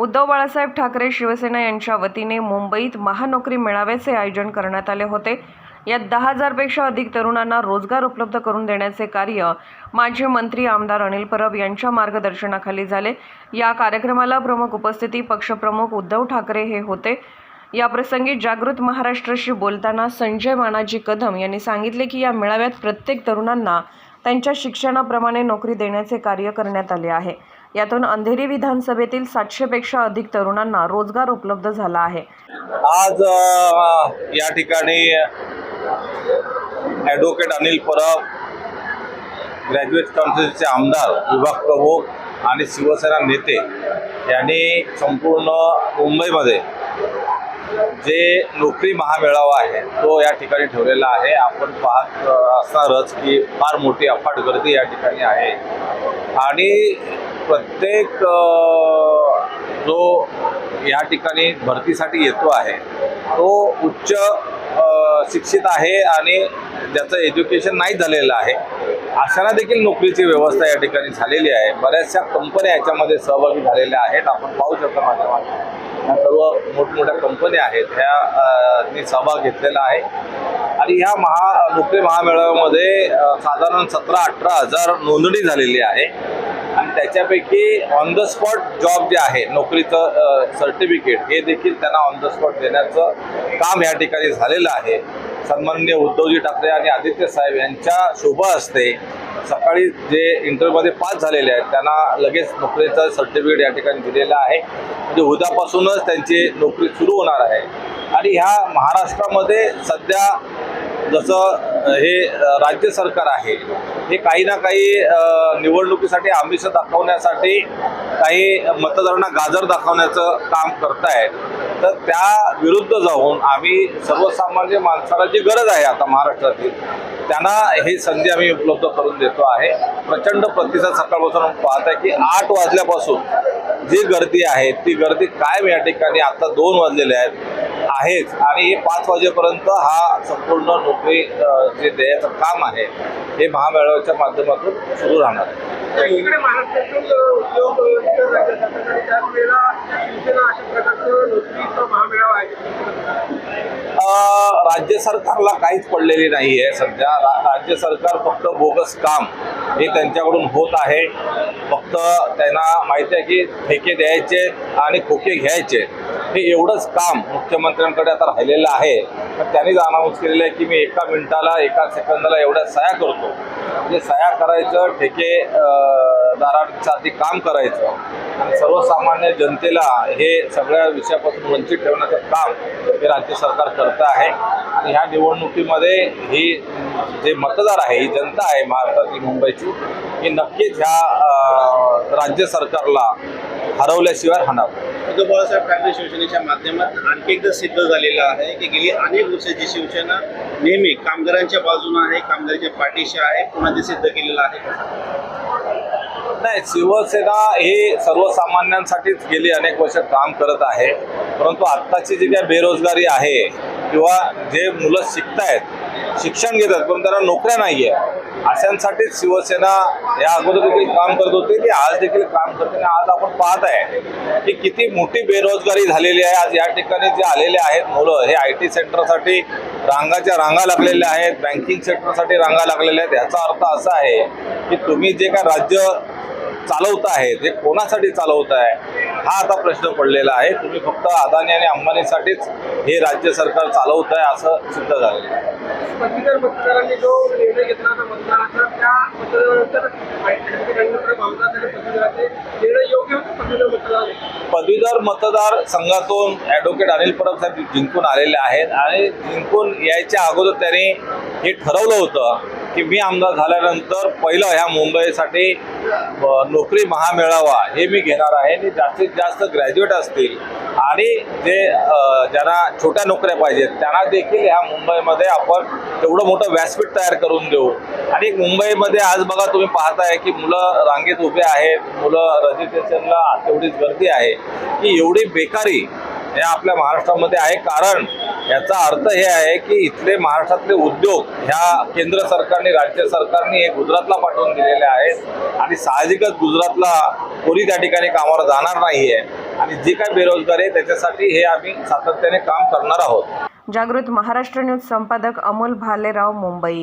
उद्धव बाळासाहेब ठाकरे शिवसेना यांच्या वतीने मुंबईत महानोकरी मेळाव्याचे आयोजन करण्यात आले होते. यात दहा हजारपेक्षा अधिक तरुणांना रोजगार उपलब्ध करून देण्याचे कार्य माजी मंत्री आमदार अनिल परब यांच्या मार्गदर्शनाखाली झाले. या कार्यक्रमाला प्रमुख उपस्थिती पक्षप्रमुख उद्धव ठाकरे हे होते. या प्रसंगी जागृत महाराष्ट्राशी बोलताना संजय मानाजी कदम यांनी सांगितले की या मेळाव्यात प्रत्येक तरुणांना त्यांच्या शिक्षणाप्रमाणे नोकरी देण्याचे कार्य करण्यात आले आहे. यातून अंधेरी विधानसभेतील सातशेपेक्षा अधिक तरुणांना रोजगार उपलब्ध झाला आहे. आज या ठिकाणी ॲडव्होकेट अनिल परब ग्रॅज्युएट काउन्सिलचे आमदार विभाग प्रमुख आणि शिवसेना नेते यांनी संपूर्ण मुंबईमध्ये जे नोकरी महामेळावा आहे तो या ठिकाणी ठेवलेला आहे. आपण पाहत असणारच की फार मोठी अफाट गर्दी या ठिकाणी आहे. आणि प्रत्येक जो या ठिकाणी भरतीसाठी येतो आहे तो उच्च शिक्षित आहे आणि ज्याचं एज्युकेशन नाही झालेलं आहे अशांना देखील नोकरीची व्यवस्था या ठिकाणी झालेली आहे. बऱ्याचशा कंपन्या याच्यामध्ये सहभागी झालेल्या आहेत. आपण पाहू शकतो माझ्या ह्या सर्व मोठमोठ्या कंपन्या आहेत ह्या सहभाग घेतलेला आहे. आणि ह्या महा नोकरी महामेळाव्यामध्ये साधारण सतरा अठरा हजार नोंदणी झालेली आहे. त्याच्यापैकी ऑन द स्पॉट जॉब जे आहे नोकरीचं सर्टिफिकेट हे देखील त्यांना ऑन द स्पॉट देण्याचं काम या ठिकाणी झालेलं आहे. सन्माननीय उद्धवजी ठाकरे आणि आदित्य साहेब यांच्या शोभा असते सकाळी जे इंटरव्ह्यूमध्ये पास झालेले आहेत त्यांना लगेच नोकरीचं सर्टिफिकेट या ठिकाणी दिलेलं आहे. म्हणजे उद्यापासूनच त्यांची नोकरी सुरू होणार आहे. आणि ह्या महाराष्ट्रामध्ये सध्या जसं हे राज्य सरकार आहे हे काही ना काही निवडणुकीसाठी आमिष दाखवण्यासाठी काही मतदारांना गाजर दाखवण्याचं काम करतायत. तर त्या विरुद्ध जाऊन आम्ही सर्वसामान्य माणसाला जी गरज आहे आता महाराष्ट्रातील त्यांना ही संधी आम्ही उपलब्ध करून देतो आहे. प्रचंड प्रतिसाद सकाळपासून पाहत आहे की आठ वाजल्यापासून जी गर्दी आहे ती गर्दी कायम या ठिकाणी आता दोन वाजलेले आहेत. आहेच आणि हे पाच वाजेपर्यंत हा संपूर्ण नोकरी जे द्यायचं काम आहे हे महामेळाव्याच्या माध्यमातून सुरू राहणार आहे. राज्य सरकारला काहीच पडलेली नाही आहे सध्या. राज्य सरकार फक्त बोगस काम हे त्यांच्याकडून होत आहे. फक्त त्यांना माहिती आहे की ठेके द्यायचे आणि खोके घ्यायचे. हे एवढंच काम मुख्यमंत्र्यांकडे आता राहिलेलं आहे. पण त्यांनीच अनाऊन्स केलेलं आहे की मी एका मिनिटाला एका सेकंदाला एवढ्या सया करतो. म्हणजे सया करायचं ठेके दारांसाठी काम करायचं. आणि सर्वसामान्य जनतेला हे सगळ्या विषयापासून वंचित ठेवण्याचं काम हे राज्य सरकार करतं आहे. आणि ह्या निवडणुकीमध्ये ही जे मतदार आहे ही जनता आहे महाराष्ट्रातली मुंबईची ही नक्कीच ह्या राज्य सरकारला हरवल्याशिवाय राहणार. उद्धव बाळासाहेब ठाकरे शिवसेनेच्या माध्यमात आणखी एकदा सिद्ध झालेलं आहे की गेली अनेक वर्षाची शिवसेना नेहमी कामगारांच्या बाजूने आहे कामगारांच्या पाठीशी आहे पुन्हा ते सिद्ध केलेलं आहे? नाही शिवसेना हे सर्वसामान्यांसाठीच गेली अनेक वर्ष काम करत आहे. परंतु आत्ताची जी काही बेरोजगारी आहे किंवा जे मुलं शिकतायत शिक्षण घेतात पण त्यांना नोकऱ्या नाही आहे अशांसाठीच शिवसेना या अगोदर देखील काम करत होती ती आज देखील काम करते. आणि आज आपण पाहत आहे की किती मोठी बेरोजगारी झालेली आहे. आज या ठिकाणी जे आलेले आहेत मुलं हे आय टी सेंटरसाठी रांगाच्या रांगा लागलेल्या आहेत बँकिंग सेक्टरसाठी रांगा लागलेल्या आहेत. ह्याचा अर्थ असा आहे की तुम्ही जे काय राज्य चालवत आहे जे कोणासाठी चालवत आहे हा आता प्रश्न पडलेला आहे. तुम्ही फक्त अदानी आणि अंबानीसाठीच हे राज्य सरकार चालवत आहे असं सिद्ध झालेलं आहे. पदवीधर मतदारांनी जो निर्णय घेतला होता मतदानाचा त्या मतदारानंतर रंगपुरा भावनात आणि पदवीधराचे निर्णय योग्य होते? पदवीधर मतदार पदवीधर मतदार संघातून ॲडव्होकेट अनिल परब साहेब जिंकून आलेले आहेत. आणि जिंकून यायच्या अगोदर त्यांनी हे ठरवलं होतं की मी आमदार झाल्यानंतर पहिलं ह्या मुंबईसाठी नोकरी महामेळावा हे मी घेणार आहे. आणि जास्तीत जास्त ग्रॅज्युएट असतील आणि जे ज्यांना छोट्या नोकऱ्या पाहिजेत त्यांना देखील ह्या मुंबईमध्ये आपण एवढं मोठं व्यासपीठ तयार करून देऊ. आणि मुंबईमध्ये आज बघा तुम्ही पाहताय की मुलं रांगेत उभे आहेत मुलं रजिस्ट्रेशनला तेवढीच गर्दी आहे. की एवढी बेकारी हे आपल्या महाराष्ट्रामध्ये आहे. कारण याचा अर्थ हे आहे की इथले महाराष्ट्रातले उद्योग ह्या केंद्र सरकारने राज्य सरकारने हे गुजरातला पाठवून दिलेले आहेत. आणि साहजिकच गुजरातला कोणी त्या ठिकाणी कामावर जाणार नाही आहे आणि जे काही बेरोजगार आहे त्याच्यासाठी हे आम्ही सातत्याने काम करणार आहोत. जागृत महाराष्ट्र न्यूज संपादक अमोल भालेराव मुंबई.